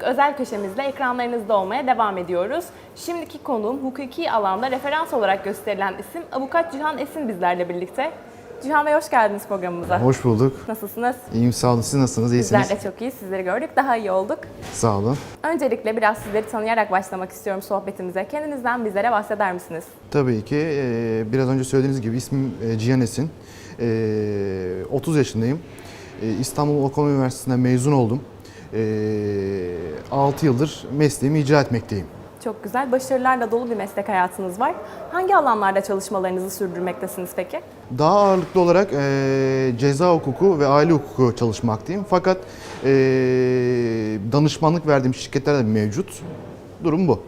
Hukuk özel köşemizle ekranlarınızda olmaya devam ediyoruz. Şimdiki konuğum hukuki alanda referans olarak gösterilen isim Avukat Cihan Esin bizlerle birlikte. Cihan Bey hoş geldiniz programımıza. Hoş bulduk. Nasılsınız? İyiyim sağ olun. Siz nasılsınız? İyisiniz? Bizler de çok iyi. Sizleri gördük. Daha iyi olduk. Sağ olun. Öncelikle biraz sizleri tanıyarak başlamak istiyorum sohbetimize. Kendinizden bizlere bahseder misiniz? Tabii ki e, biraz önce söylediğiniz gibi ismim e, Cihan Esin. E, 30 yaşındayım. E, İstanbul Okan Üniversitesi'nden mezun oldum. E, 6 yıldır mesleğimi icra etmekteyim. Çok güzel. Başarılarla dolu bir meslek hayatınız var. Hangi alanlarda çalışmalarınızı sürdürmektesiniz peki? Daha ağırlıklı olarak e, ceza hukuku ve aile hukuku çalışmaktayım. Fakat e, danışmanlık verdiğim şirketler de mevcut. Durum bu.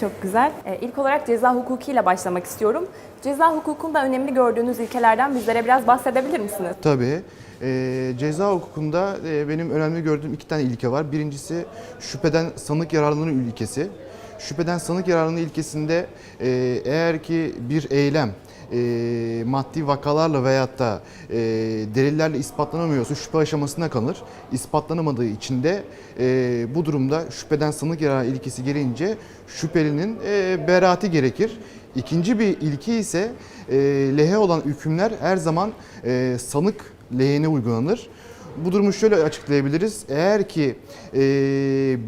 Çok güzel. Ee, ilk olarak ceza hukukiyle başlamak istiyorum. Ceza hukukunda önemli gördüğünüz ilkelerden bizlere biraz bahsedebilir misiniz? Tabii. Ee, ceza hukukunda e, benim önemli gördüğüm iki tane ilke var. Birincisi şüpheden sanık yararlılığı ilkesi. Şüpheden sanık yararlılığı ilkesinde e, eğer ki bir eylem e, maddi vakalarla veyahut da e, delillerle ispatlanamıyorsa şüphe aşamasına kalır. İspatlanamadığı için de e, bu durumda şüpheden sanık yararı ilkesi gelince şüphelinin e, beraati gerekir. İkinci bir ilki ise e, lehe olan hükümler her zaman e, sanık lehine uygulanır. Bu durumu şöyle açıklayabiliriz. Eğer ki e,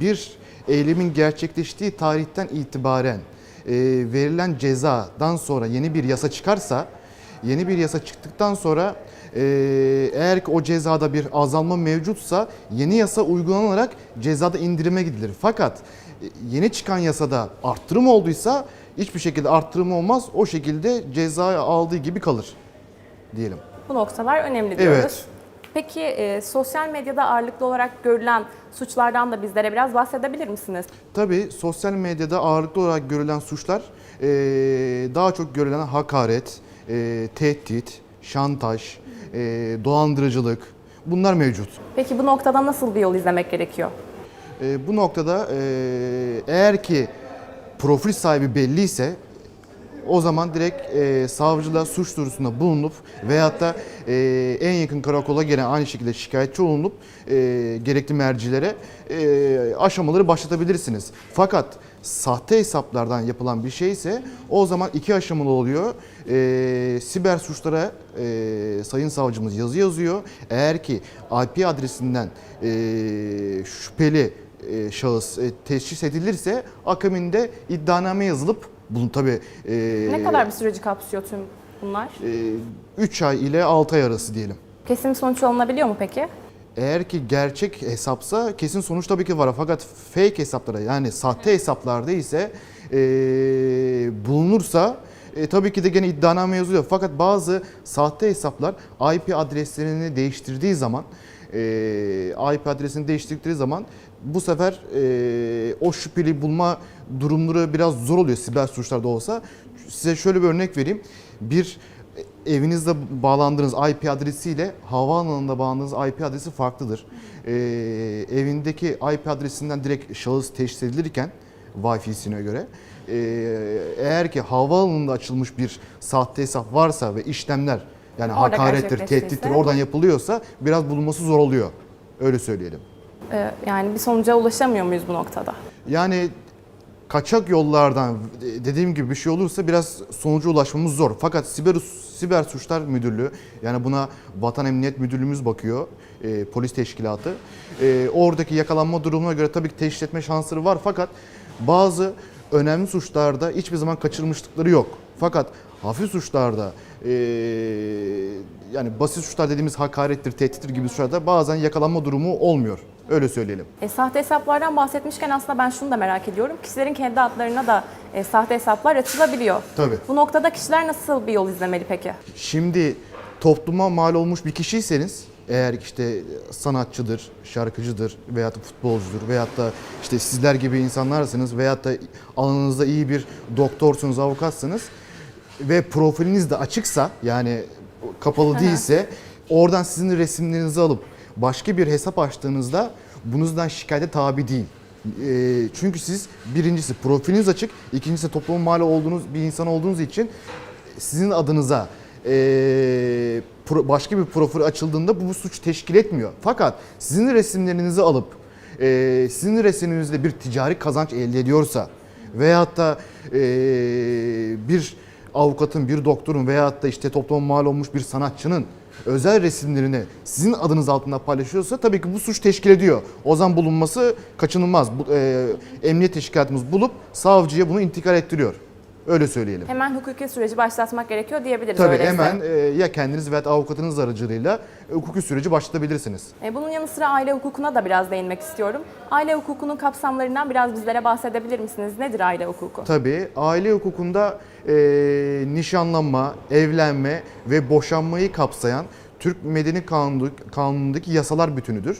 bir eylemin gerçekleştiği tarihten itibaren e, verilen cezadan sonra yeni bir yasa çıkarsa, yeni bir yasa çıktıktan sonra e, eğer ki o cezada bir azalma mevcutsa yeni yasa uygulanarak cezada indirime gidilir. Fakat e, yeni çıkan yasada arttırım olduysa hiçbir şekilde arttırım olmaz. O şekilde ceza aldığı gibi kalır diyelim. Bu noktalar önemli diyoruz. Evet. Peki e, sosyal medyada ağırlıklı olarak görülen suçlardan da bizlere biraz bahsedebilir misiniz? Tabii sosyal medyada ağırlıklı olarak görülen suçlar eee, daha çok görülen hakaret, eee, tehdit, şantaj, eee, dolandırıcılık bunlar mevcut. Peki bu noktada nasıl bir yol izlemek gerekiyor? Eee, bu noktada eee, eğer ki profil sahibi belliyse o zaman direkt eee savcılığa suç duyurusunda bulunup veyahut da eee, en yakın karakola gelen aynı şekilde şikayetçi olunup eee, gerekli mercilere eee, aşamaları başlatabilirsiniz. Fakat sahte hesaplardan yapılan bir şey ise o zaman iki aşamalı oluyor. Eee, siber suçlara eee, sayın savcımız yazı yazıyor. Eğer ki IP adresinden eee, şüpheli e, şahıs e, teşhis edilirse akabinde iddianame yazılıp bunu tabi Ne kadar bir süreci kapsıyor tüm bunlar? 3 ay ile 6 ay arası diyelim. Kesin sonuç alınabiliyor mu peki? Eğer ki gerçek hesapsa kesin sonuç tabii ki var. Fakat fake hesaplara yani sahte hesaplarda ise e, bulunursa e, tabii ki de gene iddianame yazılıyor. Fakat bazı sahte hesaplar IP adreslerini değiştirdiği zaman e, IP adresini değiştirdikleri zaman bu sefer e, o şüpheli bulma durumları biraz zor oluyor siber suçlarda olsa. Size şöyle bir örnek vereyim. Bir evinizde bağlandığınız IP adresiyle havaalanında bağlandığınız IP adresi farklıdır. Ee, evindeki IP adresinden direkt şahıs teşhis edilirken Wi-Fi'sine göre e, eğer ki havaalanında açılmış bir sahte hesap varsa ve işlemler yani Orada hakarettir, tehdittir oradan yapılıyorsa biraz bulunması zor oluyor. Öyle söyleyelim. Ee, yani bir sonuca ulaşamıyor muyuz bu noktada? Yani kaçak yollardan dediğim gibi bir şey olursa biraz sonuca ulaşmamız zor. Fakat siber siber suçlar müdürlüğü yani buna Vatan Emniyet Müdürlüğümüz bakıyor. e, polis teşkilatı. E, oradaki yakalanma durumuna göre tabii ki teşhis etme şansları var fakat bazı önemli suçlarda hiçbir zaman kaçırılmışlıkları yok. Fakat hafif suçlarda e, yani basit suçlar dediğimiz hakarettir, tehdittir gibi suçlarda bazen yakalanma durumu olmuyor. Öyle söyleyelim. E, sahte hesaplardan bahsetmişken aslında ben şunu da merak ediyorum. Kişilerin kendi adlarına da e, sahte hesaplar açılabiliyor. Tabii. Bu noktada kişiler nasıl bir yol izlemeli peki? Şimdi topluma mal olmuş bir kişiyseniz eğer işte sanatçıdır, şarkıcıdır veyahut da futbolcudur veyahut da işte sizler gibi insanlarsınız veyahut da alanınızda iyi bir doktorsunuz, avukatsınız ve profiliniz de açıksa yani kapalı değilse oradan sizin resimlerinizi alıp başka bir hesap açtığınızda bunuzdan şikayete tabi değil. Ee, çünkü siz birincisi profiliniz açık, ikincisi topluma mal olduğunuz bir insan olduğunuz için sizin adınıza e, pro- başka bir profil açıldığında bu, bu suç teşkil etmiyor. Fakat sizin resimlerinizi alıp e, sizin resminizde bir ticari kazanç elde ediyorsa veyahut da e, bir avukatın, bir doktorun veyahut da işte topluma mal olmuş bir sanatçının özel resimlerini sizin adınız altında paylaşıyorsa tabii ki bu suç teşkil ediyor. O zaman bulunması kaçınılmaz. Bu, e, emniyet teşkilatımız bulup savcıya bunu intikal ettiriyor. Öyle söyleyelim. Hemen hukuki süreci başlatmak gerekiyor diyebiliriz Tabii öyleyse. hemen e, ya kendiniz veya avukatınız aracılığıyla e, hukuki süreci başlatabilirsiniz. E, Bunun yanı sıra aile hukukuna da biraz değinmek istiyorum. Aile hukukunun kapsamlarından biraz bizlere bahsedebilir misiniz? Nedir aile hukuku? Tabii aile hukukunda e, nişanlanma, evlenme ve boşanmayı kapsayan Türk Medeni Kanunu, Kanunu'ndaki yasalar bütünüdür.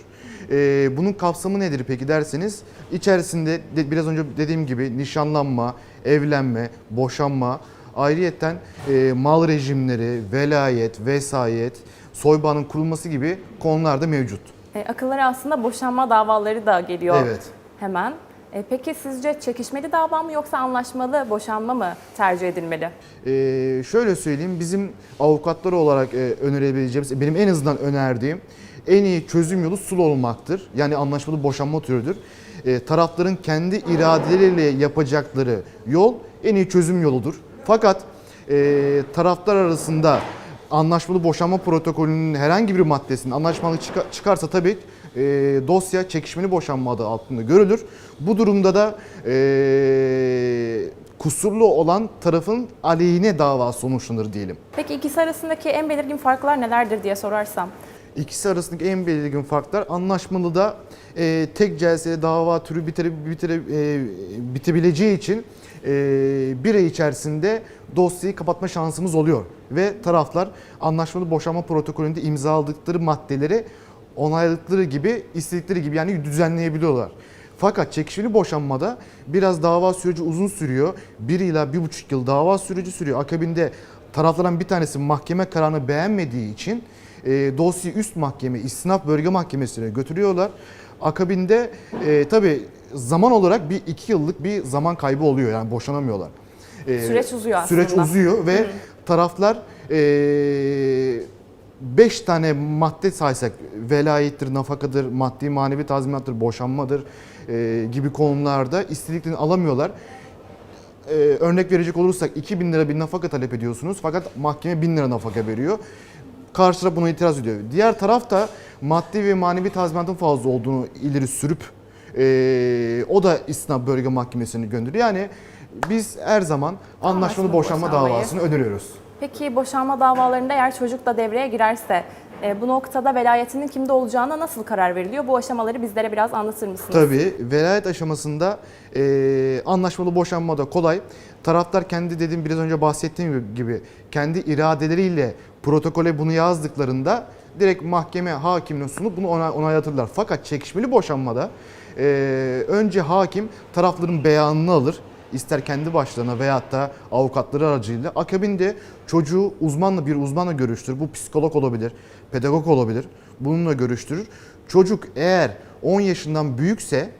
E, bunun kapsamı nedir peki derseniz içerisinde de, biraz önce dediğim gibi nişanlanma, evlenme, boşanma, ayrıyetten e, mal rejimleri, velayet, vesayet, soybağının kurulması gibi konular da mevcut. E, akıllara aslında boşanma davaları da geliyor Evet. hemen. E, peki sizce çekişmeli dava mı yoksa anlaşmalı boşanma mı tercih edilmeli? Ee, şöyle söyleyeyim, bizim avukatlar olarak e, önerebileceğimiz, benim en azından önerdiğim en iyi çözüm yolu sul olmaktır. Yani anlaşmalı boşanma türüdür. Ee, tarafların kendi iradeleriyle yapacakları yol en iyi çözüm yoludur. Fakat e, taraflar arasında anlaşmalı boşanma protokolünün herhangi bir maddesinin anlaşmalı çıka- çıkarsa tabii e, dosya çekişmeli boşanma adı altında görülür. Bu durumda da e, kusurlu olan tarafın aleyhine dava sonuçlanır diyelim. Peki ikisi arasındaki en belirgin farklar nelerdir diye sorarsam? İkisi arasındaki en belirgin farklar anlaşmalı da e, tek celsede dava türü bitire, bitire, e, bitebileceği için e, bir ay içerisinde dosyayı kapatma şansımız oluyor. Ve taraflar anlaşmalı boşanma protokolünde imzaladıkları maddeleri onayladıkları gibi istedikleri gibi yani düzenleyebiliyorlar. Fakat çekişmeli boşanmada biraz dava süreci uzun sürüyor. Bir ila bir buçuk yıl dava süreci sürüyor. Akabinde taraflardan bir tanesi mahkeme kararını beğenmediği için e, dosyayı üst mahkeme, istinaf bölge mahkemesine götürüyorlar. Akabinde e, tabi zaman olarak bir iki yıllık bir zaman kaybı oluyor yani boşanamıyorlar. E, Süreç uzuyor Süreç aslında. uzuyor ve taraflar e, 5 tane madde saysak velayettir, nafakadır, maddi manevi tazminattır, boşanmadır e, gibi konularda istediklerini alamıyorlar. Ee, örnek verecek olursak 2000 lira bir nafaka talep ediyorsunuz fakat mahkeme 1000 lira nafaka veriyor. Karşı taraf buna itiraz ediyor. Diğer taraf da maddi ve manevi tazminatın fazla olduğunu ileri sürüp ee, o da istinaf bölge mahkemesini gönderiyor. Yani biz her zaman anlaşmalı Anlaşmalı boşanma boşanmayı. davasını öneriyoruz. Peki boşanma davalarında eğer çocuk da devreye girerse e, bu noktada velayetinin kimde olacağına nasıl karar veriliyor? Bu aşamaları bizlere biraz anlatır mısınız? Tabii velayet aşamasında e, anlaşmalı boşanma da kolay. Taraflar kendi dediğim biraz önce bahsettiğim gibi kendi iradeleriyle protokole bunu yazdıklarında direkt mahkeme hakimine sunup bunu onay, onaylatırlar. Fakat çekişmeli boşanmada e, önce hakim tarafların beyanını alır. İster kendi başlarına veyahut da avukatları aracıyla. Akabinde çocuğu uzmanla bir uzmanla görüştürür. Bu psikolog olabilir, pedagog olabilir. Bununla görüştürür. Çocuk eğer 10 yaşından büyükse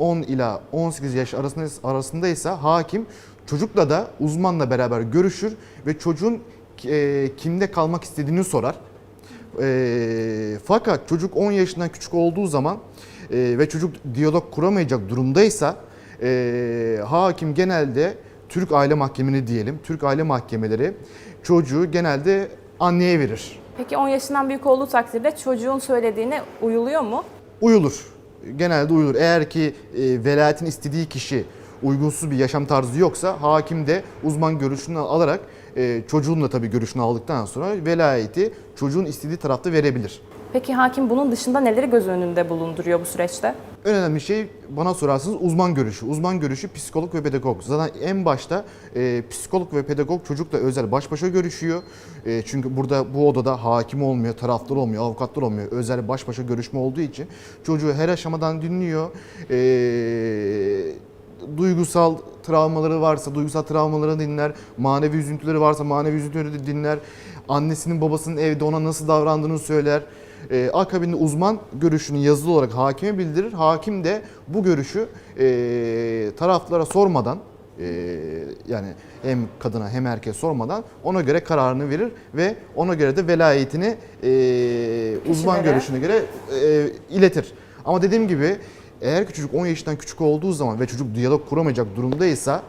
10 ila 18 yaş arasında, arasındaysa hakim çocukla da uzmanla beraber görüşür ve çocuğun e, kimde kalmak istediğini sorar. E, fakat çocuk 10 yaşından küçük olduğu zaman e, ve çocuk diyalog kuramayacak durumdaysa e, hakim genelde Türk aile mahkemeni diyelim, Türk aile mahkemeleri çocuğu genelde anneye verir. Peki 10 yaşından büyük olduğu takdirde çocuğun söylediğine uyuluyor mu? Uyulur. Genelde uyulur. Eğer ki e, velayetin istediği kişi uygunsuz bir yaşam tarzı yoksa hakim de uzman görüşünü alarak e, çocuğun da tabii görüşünü aldıktan sonra velayeti çocuğun istediği tarafta verebilir. Peki hakim bunun dışında neleri göz önünde bulunduruyor bu süreçte? En önemli şey bana sorarsanız uzman görüşü. Uzman görüşü psikolog ve pedagog. Zaten en başta e, psikolog ve pedagog çocukla özel baş başa görüşüyor. E, çünkü burada bu odada hakim olmuyor, taraftar olmuyor, avukatlar olmuyor. Özel baş başa görüşme olduğu için çocuğu her aşamadan dinliyor. E, duygusal travmaları varsa duygusal travmalarını dinler. Manevi üzüntüleri varsa manevi üzüntüleri de dinler. Annesinin babasının evde ona nasıl davrandığını söyler. E, akabinde uzman görüşünü yazılı olarak hakime bildirir. Hakim de bu görüşü e, taraflara sormadan e, yani hem kadına hem erkeğe sormadan ona göre kararını verir ve ona göre de velayetini e, uzman Kişilere. görüşüne göre e, iletir. Ama dediğim gibi eğer ki çocuk 10 yaşından küçük olduğu zaman ve çocuk diyalog kuramayacak durumdaysa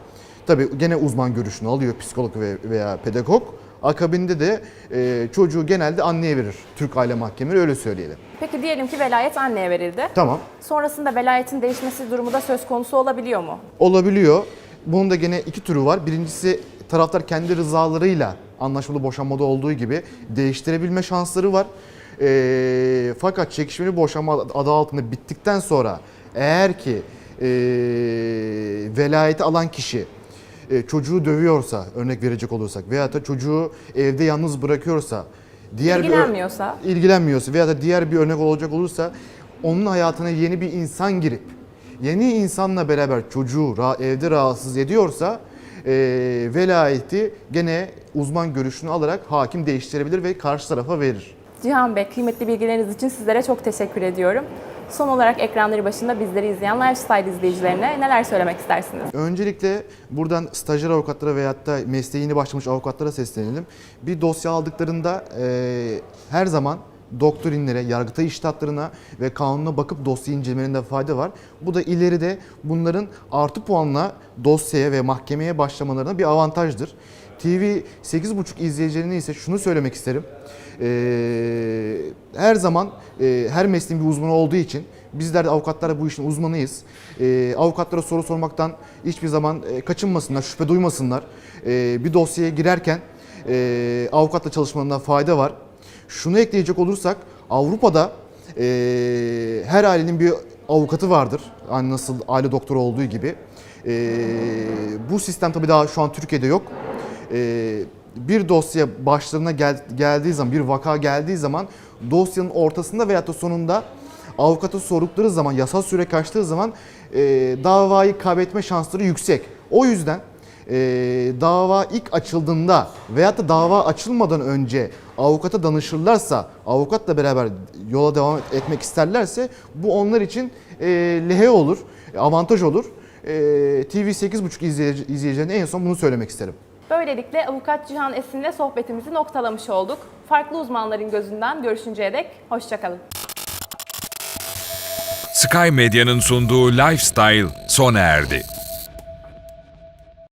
tabii gene uzman görüşünü alıyor psikolog ve veya pedagog. Akabinde de e, çocuğu genelde anneye verir. Türk Aile Mahkemeleri öyle söyleyelim. Peki diyelim ki velayet anneye verildi. Tamam. Sonrasında velayetin değişmesi durumu da söz konusu olabiliyor mu? Olabiliyor. Bunun da gene iki türü var. Birincisi taraftar kendi rızalarıyla anlaşmalı boşanmada olduğu gibi değiştirebilme şansları var. Ee, fakat çekişmeli boşanma adı altında bittikten sonra eğer ki ee, velayeti alan kişi e, çocuğu dövüyorsa örnek verecek olursak veya da çocuğu evde yalnız bırakıyorsa diğer bir ö- İlgilenmiyorsa? ilgilenmiyorsa veya da diğer bir örnek olacak olursa onun hayatına yeni bir insan girip yeni insanla beraber çocuğu evde rahatsız ediyorsa e, velayeti gene uzman görüşünü alarak hakim değiştirebilir ve karşı tarafa verir. Cihan Bey, kıymetli bilgileriniz için sizlere çok teşekkür ediyorum. Son olarak ekranları başında bizleri izleyen Lifestyle izleyicilerine neler söylemek istersiniz? Öncelikle buradan stajyer avukatlara veyahut da mesleğe yeni başlamış avukatlara seslenelim. Bir dosya aldıklarında e, her zaman doktrinlere, yargıtay iştahatlarına ve kanuna bakıp dosya incelemelerinde fayda var. Bu da ileride bunların artı puanla dosyaya ve mahkemeye başlamalarına bir avantajdır. TV 8.5 izleyicilerine ise şunu söylemek isterim. Ee, her zaman e, her mesleğin bir uzmanı olduğu için bizler de avukatlar bu işin uzmanıyız. Ee, avukatlara soru sormaktan hiçbir zaman e, kaçınmasınlar, şüphe duymasınlar. Ee, bir dosyaya girerken e, avukatla çalışmalarında fayda var. Şunu ekleyecek olursak Avrupa'da e, her ailenin bir avukatı vardır. Hani nasıl aile doktoru olduğu gibi. E, bu sistem tabii daha şu an Türkiye'de yok. E, bir dosya başlarına gel- geldiği zaman, bir vaka geldiği zaman dosyanın ortasında veyahut da sonunda avukata sordukları zaman, yasal süre kaçtığı zaman e, davayı kaybetme şansları yüksek. O yüzden e, dava ilk açıldığında veyahut da dava açılmadan önce avukata danışırlarsa, avukatla beraber yola devam etmek isterlerse bu onlar için e, lehe olur, avantaj olur. E, TV 8.5 izleyici, izleyicilerine en son bunu söylemek isterim. Böylelikle Avukat Cihan Esin'le sohbetimizi noktalamış olduk. Farklı uzmanların gözünden görüşünceye dek hoşçakalın. Sky Medya'nın sunduğu Lifestyle sona erdi.